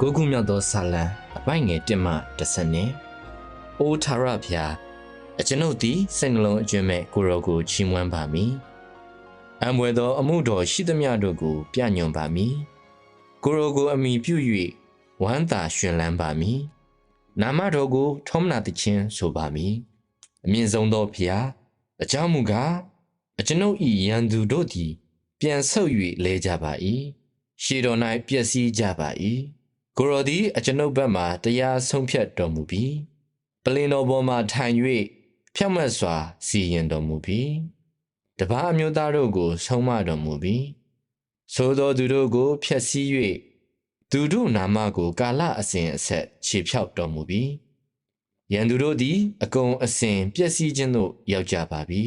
ကိုကုမြောက်သောဆာလံအပိုင်ငယ်1မှ10နဲ့အိုးထာရဖျားအကျွန်ုပ်သည်စိတ်နှလုံးအကျွမ်းမဲ့ကိုရောကိုချီးမွမ်းပါမည်အမွေသောအမှုတော်ရှိသမျှတို့ကို ပြညွန်ပါမည်ကိုရောကိုအမိပြု၍ဝမ်းသာရှင်လန်းပါမည်နာမတော်ကိုထောမနာတခြင်းဆိုပါမည်အမြင့်ဆုံးသောဖျားအကြောင်းမူကားအကျွန်ုပ်ဤရန်သူတို့သည် ပြန်ဆုတ်၍လဲကြပါ၏ရှေတော်၌ပျက်စီးကြပါ၏ ကိုရောသည်အကျွန်ုပ်ဘက်မှတရားဆုံးဖြတ်တော်မူပြီးပလင်တော်ပေါ်မှထိုင်၍ဖြောက်မတ်စွာစီရင်တော်မူပြီးတပားအမျိုးသားတို့ကိုဆုံးမတော်မူပြီးသို့သောသူတို့ကိုဖျက်ဆီး၍သူတို့နာမကို ကာလအစဉ်အဆက်ခြေဖြောက်တော်မူပြီးရန်သူတို့သည် အကုန်အစဉ်ပျက်စီးခြင်းသို့ရောက်ကြပါပြီ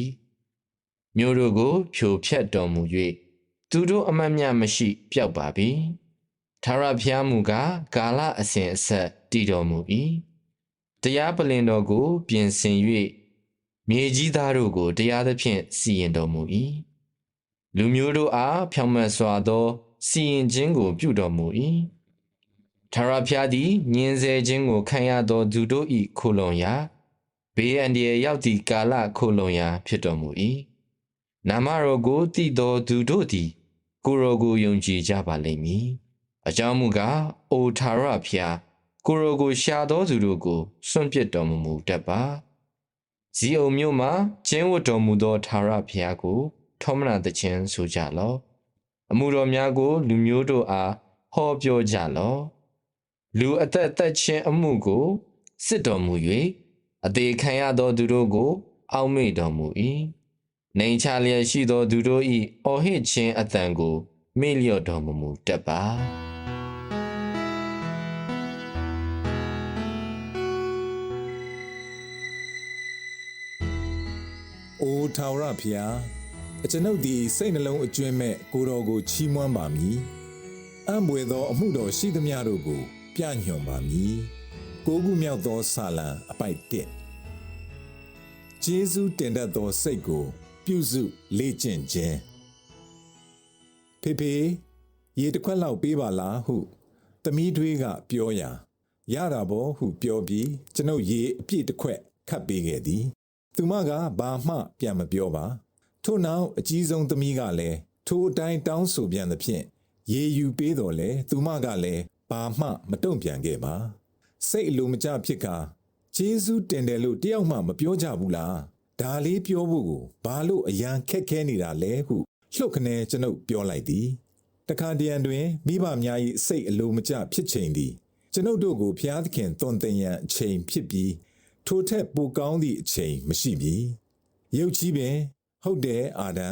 မြို့တို့ကိုဖြိုဖျက်တော်မူ၍သူတို့အမတ်မြတ်မရှိ ပျောက်ပါပြီ ထာဝရဘုရားမူကားကာလအစဉ်အဆက်တည်တော်မူ၏တရားပလင်တော်ကို ပြင်ဆင်၍မြေကြီးသားတို့ကိုတရားသဖြင့်စီရင်တော်မူ၏လူမျိုးတို့အားဖြောင့်မတ်စွာသောစီရင်ခြင်းကို ပြုတော်မူ၏ထာဝရဘုရားသည်ညင်ဆဲခြင်းကိုခံရသောသူတို့၏ခိုလုံရာဘေးအန္တရာယ်ရောက်သည့်ကာလခိုလုံရာ ဖြစ်တော်မူ၏နာမတော်ကိုတည်သောသူတို့သည်ကိုယ်တော်ကိုယုံကြည်ကြပါလိမ့်မည် အကြောင်းမူကားအိုထာဝရဘုရားကိုယ်တော်ကိုရှာသောသူတို့ကိုစွန့်ပစ်တော်မမူတတ်ပါဇီးအုံမြို့မှာကျင်းဝတ်တော်မူသောထာဝရဘုရားကို ထောမနာသခြင်းဆိုကြလော့အမှုတော်များကို လူမျိုးတို့အားဟောပြောကြလော့လူအသက်သက်ချင်းအမှုကိုစစ်တော်မူ၍အသေးခံရသောသူတို့ကို အောက်မေ့တော်မူ၏နေချလျက်ရှိသောသူတို့၏အော်ဟစ်ခြင်းအတန်ကိုမေ့လျော့တော်မမူတတ်ပါ။ အိုထာဝရဖျားအကျွန်ုပ်သည်စိတ်နှလုံးအကျွမ်းမဲ့ကိုတော်ကိုချီးမွမ်းပါမည်။အံ့ဘွယ်သောအမှုတော်ရှိသမျှတို့ကို ပြညွှန်ပါမည်။ကိုးခုမြောက်သောဆာလံအပိုက်တစ်ဂျေဇုတင်တတ်သောစိတ်ကို ပြုစုလေ့ကျင့်ခြင်းဖေဖေရေတစ်ခွက်လောက်ပေးပါလားဟုသမီးတွေးကပြောရာရတာဘောဟုပြောပြီးကျွန်ုပ်ရေအပြည့်တစ်ခွက်ခတ်ပေးခဲ့သည် သူမကဘာမှပြန်မပြောပါထို့နောက်အကြီးဆုံးသမီးကလည်းထိုအတိုင်းတောင်းဆိုပြန်သဖြင့်ရေယူပေးတော်လဲသူမကလည်းဘာမှမတုံ့ပြန်ခဲ့ပါစိတ်အလိုမကျဖြစ်ကာဂျေဇုတင်တယ်လို့တယောက်မှမပြောကြဘူးလားဒါလေးပြောဖို့ကိုဘာလို့အရန်ခက်ခဲနေတာလဲဟုလှုပ်ခနဲကျွန်ုပ်ပြောလိုက်သည်တခါတရံတွင်မိဘများ၏စိတ်အလိုမကျဖြစ်ချိန်သည်ကျွန်ုပ်တို့ကိုဖျားသခင်တွန်တင်ရန်အချိန်ဖြစ်ပြီး ထိုထက်ပိုကောင်းသည့်အချိန်မရှိပြီရုပ်ကြီးပင်ဟုတ်တယ်အာဒံ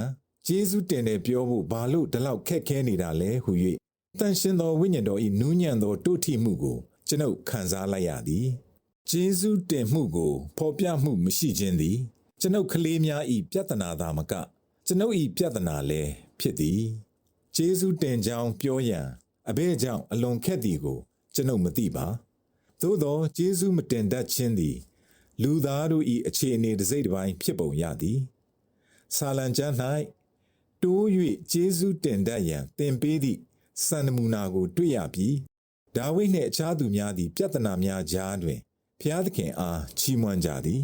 ဂျေဇုတင်တယ်ပြောဖို့ဘာလို့ဒီလောက်ခက်ခဲနေတာလဲဟု၍တန်ရှင်သောဝိညာဉ်တော်၏နူးညံ့သောတို့ထိမှုကိုကျွန်ုပ်ခံစားလိုက်ရသည်ဂျေဇုတင်မှုကိုဖော်ပြမှုမရှိခြင်းသည် ကျွန်ုပ်ကလေးများ၏ပြဿနာသာမက ကျွန်ုပ်၏ပြဿနာလည်းဖြစ်သည်ဂျေဇုတင်ကြောင်းပြောရန်အဘဲကြောင့်အလွန်ခက်သည်ကို ကျွန်ုပ်မသိပါသို့သောဂျေဇုမတင်တတ်ခြင်းသည် လူသားတို့၏အခြေအနေတစ်စိတ်တစ်ပိုင်းဖြစ်ပုံရသည်ဆာလံကျမ်း၌တိုး၍ဂျေဇုတင်တတ်ရန်သင်ပေးသည့်စံနမူနာကို တွေ့ရပြီးဒါဝိဒ်နှင့်အခြားသူများသည်ပြဿနာများကြားတွင်ဖျားသခင်အားချီးမွမ်းကြသည်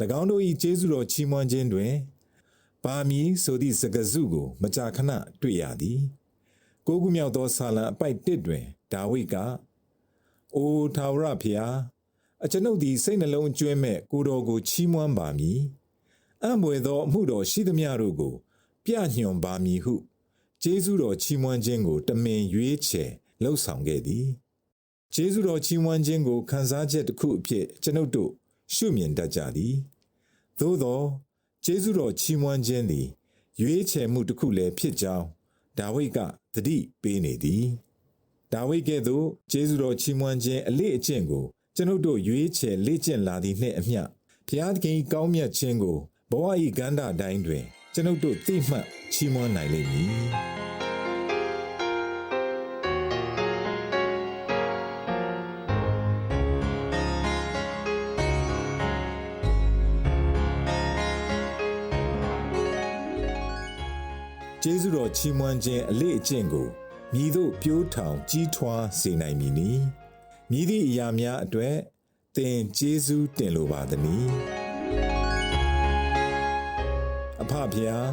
၎င်းတို့၏ဂျေဇုတော်ချီးမွမ်းခြင်းတွင်ပါမီဆိုသည့်စကားစုကို မကြာခဏတွေ့ရသည်ကိုးခုမြောက်သောဆာလံအပိုက်တစ်တွင်ဒါဝိဒ်ကအိုထာဝရဖျား အကျွန်ုပ်သည်စိတ်နှလုံးကျွမ်းမဲ့ကိုတော်ကိုချီးမွမ်းပါမည်အံ့ဘွယ်သောအမှုတော်ရှိသမျှတို့ကို ပြညွှန်ပါမည်ဟုဂျေဇုတော်ချီးမွမ်းခြင်းကိုတမင်ရွေးချယ်လှုပ်ဆောင်ခဲ့သည်ဂျေဇုတော်ချီးမွမ်းခြင်းကိုခံစားချက်တစ်ခုအဖြစ်ကျွန်ုပ်တို့ရှုမြင်တတ်ကြသည်သို့သောဂျေဇုတော်ချီးမွမ်းခြင်းသည်ရွေးချယ်မှုတစ်ခုလည်းဖြစ်ကြောင်းဒါဝိဒ်ကတတိပေးနေသည်ဒါဝိဒ်ကဲ့သို့ကျေးဇူးတော်ချီးမွမ်းခြင်းအလေးအကျင့်ကို ကျွန်ုပ်တို့ရွေးချယ်လေ့ကျင့်လာသည်နှင့်အမျှဘုရားသခင်၏ကောင်းမြတ်ခြင်းကိုဘဝ၏ကန္တာတိုင်းတွင် ကျွန်ုပ်တို့သိမှတ်ချီးမွမ်းနိုင်လိမ့်မည်ကျေးဇူးတော်ချီးမွမ်းခြင်းအလေးအကျင့်ကိုမြည်တို့ပြိုးထောင်ကြီးထွားစေနိုင်မည်နီ မြည်သည့်အရာများအတွက်သင်ကျေးဇူးတင်လိုပါသည်။အဖဖျား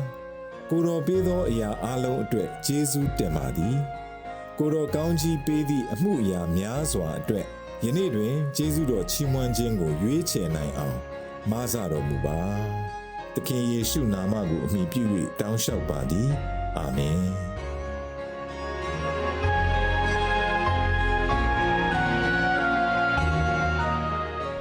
ကိုတော်ပေးသောအရာအလုံးအတွက်ကျေးဇူးတင်ပါသည်။ကိုတော်ကောင်းကြီးပေးသည့်အမှုအရာများစွာအတွက်ယနေ့တွင်ကျေးဇူးတော်ချီးမွမ်းခြင်းကိုရွေးချယ်နိုင်အောင်မဆတော်မူပါ။သခင်ယေရှုနာမကိုအမိပြု၍တောင်းလျှောက်ပါသည်။အာမင်။